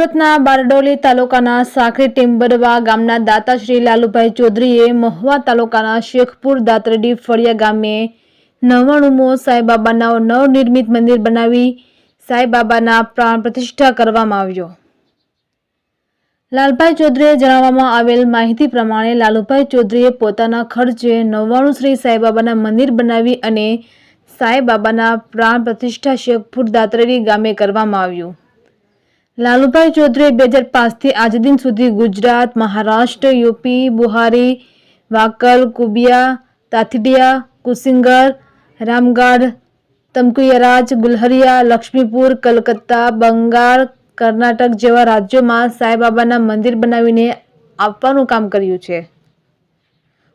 સુરતના બારડોલી તાલુકાના સાંકરી ટેમ્બરવા ગામના દાતા શ્રી લાલુભાઈ ચૌધરીએ મહુવા તાલુકાના શેખપુર દાતરડી ફળિયા ગામે નવાણુંમો સાંઈબાબાના નવનિર્મિત મંદિર બનાવી સાંઈબાબાના પ્રાણ પ્રતિષ્ઠા કરવામાં આવ્યો. લાલભાઈ ચૌધરીએ જણાવવામાં આવેલ માહિતી પ્રમાણે લાલુભાઈ ચૌધરીએ પોતાના ખર્ચે નવ્વાણું શ્રી સાંઈબાબાના મંદિર બનાવી અને સાંઈબાબાના પ્રાણ પ્રતિષ્ઠા શેખપુર દાતરડી ગામે કરવામાં આવ્યું. લાલુભાઈ ચૌધરી બે હજાર પાંચથી આજ દિન સુધી ગુજરાત, મહારાષ્ટ્ર, યુપી, બુહારી, વાકલ, કુબિયા, તાથડિયા કુસિંગર રામગઢ તમકુયરાજ ગુલહરિયા, લક્ષ્મીપુર, કલકત્તા, બંગાળ, કર્ણાટક જેવા રાજ્યોમાં સાંઈબાબાના મંદિર બનાવીને આપવાનું કામ કર્યું છે.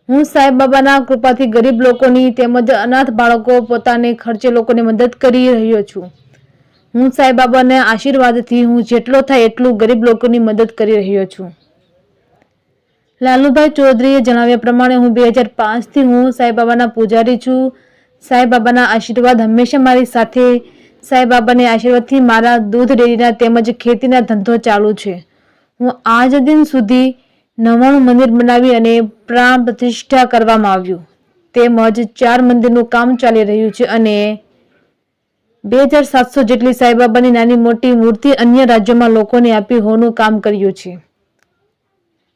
હું સાંઈબાબાના કૃપાથી ગરીબ લોકોની તેમજ અનાથ બાળકો પોતાને ખર્ચે લોકોને મદદ કરી રહ્યો છું. હું સાંઈબાબાના આશીર્વાદથી હું જેટલો થાય એટલું ગરીબ લોકોની મદદ કરી રહ્યો છું. લાલુભાઈ ચૌધરીએ જણાવ્યા પ્રમાણે હું બે હજાર પાંચથી હું સાંઈબાબાના પૂજારી છું. સાંઈબાબાના આશીર્વાદ હંમેશા મારી સાથે. સાંઈબાબાના આશીર્વાદથી મારા દૂધ ડેરીના તેમજ ખેતીના ધંધો ચાલુ છે. હું આજ દિન સુધી નવાણું મંદિર બનાવી અને પ્રાણ પ્રતિષ્ઠા કરવામાં આવ્યું. તેમજ ચાર મંદિરનું કામ ચાલી રહ્યું છે અને બે હજાર સાતસો જેટલી સાંઈબાબાની નાની મોટી મૂર્તિ અન્ય રાજ્યોમાં લોકોને આપી હોવાનું કામ કર્યું છે.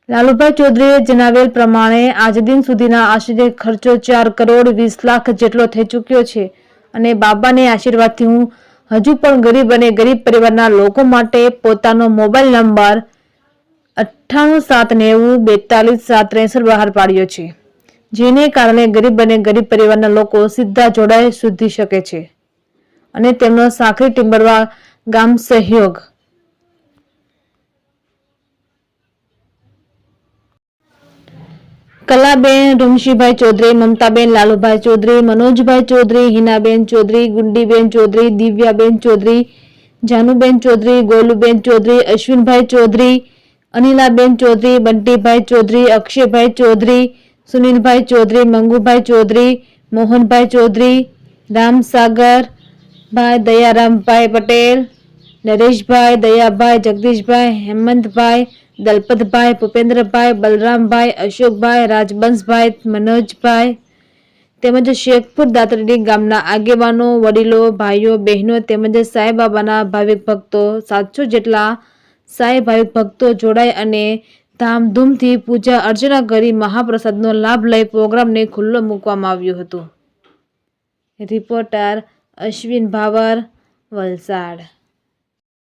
લાલુભાઈ ચૌધરીએ જણાવેલ પ્રમાણે આજ દિન સુધીના આશરે ખર્ચો ચાર કરોડ વીસ લાખ જેટલો થઈ ચૂક્યો છે અને બાબાને આશીર્વાદથી હું હજુ પણ ગરીબ અને ગરીબ પરિવારના લોકો માટે પોતાનો મોબાઈલ નંબર અઠ્ઠાણું સાત નેવું બેતાલીસ સાત ત્રેસઠ બહાર પાડ્યો છે, જેને કારણે ગરીબ અને ગરીબ પરિવારના લોકો સીધા જોડાઈ સુધી શકે છે. અને તેમનો સાંકરી ટિમ્બરવા ગામ સહયોગ. કલાબેન રૂમશીભાઈ ચૌધરી, મમતાબેન લાલુભાઈ ચૌધરી, મનોજભાઈ ચૌધરી, હિનાબેન ચૌધરી, ગુંડીબેન ચૌધરી, દિવ્યાબેન ચૌધરી, જાનુબેન ચૌધરી, ગોલુબેન ચૌધરી, અશ્વિનભાઈ ચૌધરી, અનિલાબેન ચૌધરી, બંટીભાઈ ચૌધરી, અક્ષયભાઈ ચૌધરી, સુનિલભાઈ ચૌધરી, મંગુભાઈ ચૌધરી, મોહનભાઈ ચૌધરી, રામસાગર ભાઈ, દયારામભાઈ પટેલ, નરેશભાઈ, દયાભાઈ, જગદીશભાઈ, હેમંતભાઈ, દલપતભાઈ, ભૂપેન્દ્રભાઈ, બલરામભાઈ, અશોકભાઈ, રાજબંશભાઈ, મનોજભાઈ, તેમજ શેખપુર દાતરડી ગામના આગેવાનો, વડીલો, ભાઈઓ, બહેનો તેમજ સાંઈબાબાના ભાવિક ભક્તો, સાતસો જેટલા સાંઈ ભાવિક ભક્તો જોડાય અને ધામધૂમથી પૂજા અર્ચના કરી મહાપ્રસાદનો લાભ લઈ પ્રોગ્રામને ખુલ્લો મૂકવામાં આવ્યો હતો. રિપોર્ટર અશ્વિન ભાવર વલસાડ.